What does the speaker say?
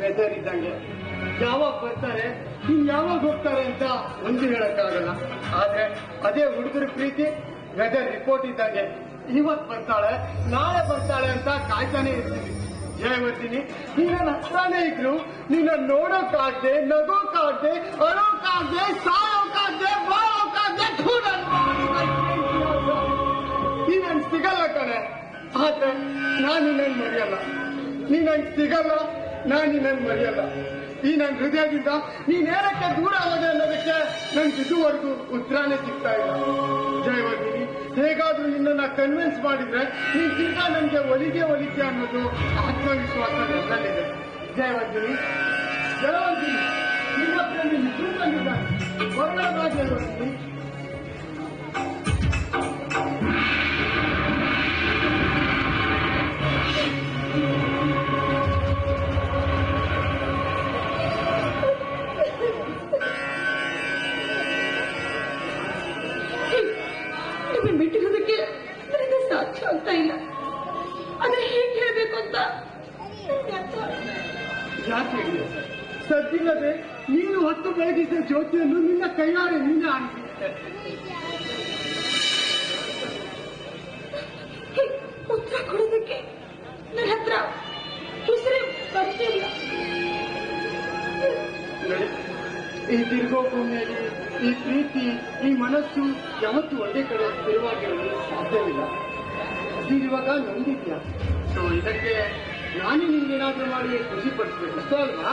Weather ಇದ್ದಂಗೆ ಯಾವಾಗ ಬರ್ತಾರೆ? ಇನ್ ಯಾವಾಗ ಹೋಗ್ತಾರೆ ಅಂತ ಒಂದು ಹೇಳಕ್ಕಾಗಲ್ಲ. ಆದ್ರೆ ಅದೇ ಹುಡುಗರ ಪ್ರೀತಿ ವೆದರ್ ರಿಪೋರ್ಟ್ ಇದ್ದಂಗೆ. ಇವತ್ ಬರ್ತಾಳೆ, ನಾಳೆ ಬರ್ತಾಳೆ ಅಂತ ಕಾಯ್ತಾನೆ ಇರ್ತೀನಿ. ಜಯವರ್ತಿನಿ ಬರ್ತೀನಿ ನಿನ್ನ ಹತ್ರನೇ ಇದ್ರು, ನಿನ್ನ ನೋಡೋಕಾಗ್ದೆ ನಗೋಕಾಗ್ದೆ ಅಳೋಕಾಗ್ದೆ ಸಾಯೋಕಾಗ್ದೆ ನಾನು ನಿನ್ನನ್ ಮರೆಯಲ್ಲ. ನೀ ನನ್ ಸಿಗಲ್ಲ ನಾನು ನಿನ್ನನ್ ಮರೆಯಲ್ಲ. ಈ ನನ್ನ ಹೃದಯದಿಂದ ನೀ ನೇರಕ್ಕೆ ದೂರ ಹೋದೆ ಅನ್ನೋದಕ್ಕೆ ನನ್ಗೆ ಇದುವರೆಗೂ ಉತ್ತರನೇ ಸಿಗ್ತಾ ಇಲ್ಲ. ಜಯವರ್ಧಿನಿ ಹೇಗಾದ್ರೂ ನಿನ್ನನ್ನ ಕನ್ವಿನ್ಸ್ ಮಾಡಿದ್ರೆ ನೀನ್ ತಿರ್ಗಾ ನನ್ಗೆ ಒಲಿಗೆ ಒಲಿಕೆ ಅನ್ನೋದು ಆತ್ಮವಿಶ್ವಾಸ ನನ್ನಲ್ಲಿದೆ. ಜಯವರ್ಧಿನಿ ಜಯವರ್ಧಿನಿ ನಿನ್ನ ಪ್ರೇಮಿ ಇಬ್ರು ಬಂದಿದ್ದಾನೆ ಹೇಗೆ ಹೇಳ್ಬೇಕು ಅಂತ ನನಗೆ ಅರ್ಥ ಆಗ್ತಾ ಇಲ್ಲ. ಯಾಕೆ ಹೇಳಿದೆ ಸದ್ದಿಲ್ಲದೆ ನೀನು ಹೊತ್ತು ಬೆಳಗಿದ್ದ ಜ್ಯೋತಿಯನ್ನು ನಿನ್ನ ಕೈಯಾರೆ ನೀನೆ ಆರಿಸಿದ್ದೆ ಹೀಗ್ ಉತ್ತರ ಕೊಡೋದಕ್ಕೆ ನನ್ನ ಹತ್ರ ಉಸಿರೇ ಬರ್ತಿಲ್ಲ ನೋಡಿ, ಈ ತಿರುಗೋಭೂಮಿಯಲ್ಲಿ ಈ ಪ್ರೀತಿ ಈ ಮನಸ್ಸು ಯಾವತ್ತೂ ಒಂದೇ ಕಡೆ ಸ್ಥಿರವಾಗಿರಲು ಸಾಧ್ಯವಿಲ್ಲ ಇವಾಗ ನೊಂದಿದ್ಯಾ ಸೊ ಇದಕ್ಕೆ ನಾನೇ ಏನಾದರೂ ಮಾಡಿ ಖುಷಿ ಪಡಿಸ್ಬೇಕು. ಅಷ್ಟೇ ಅಲ್ವಾ?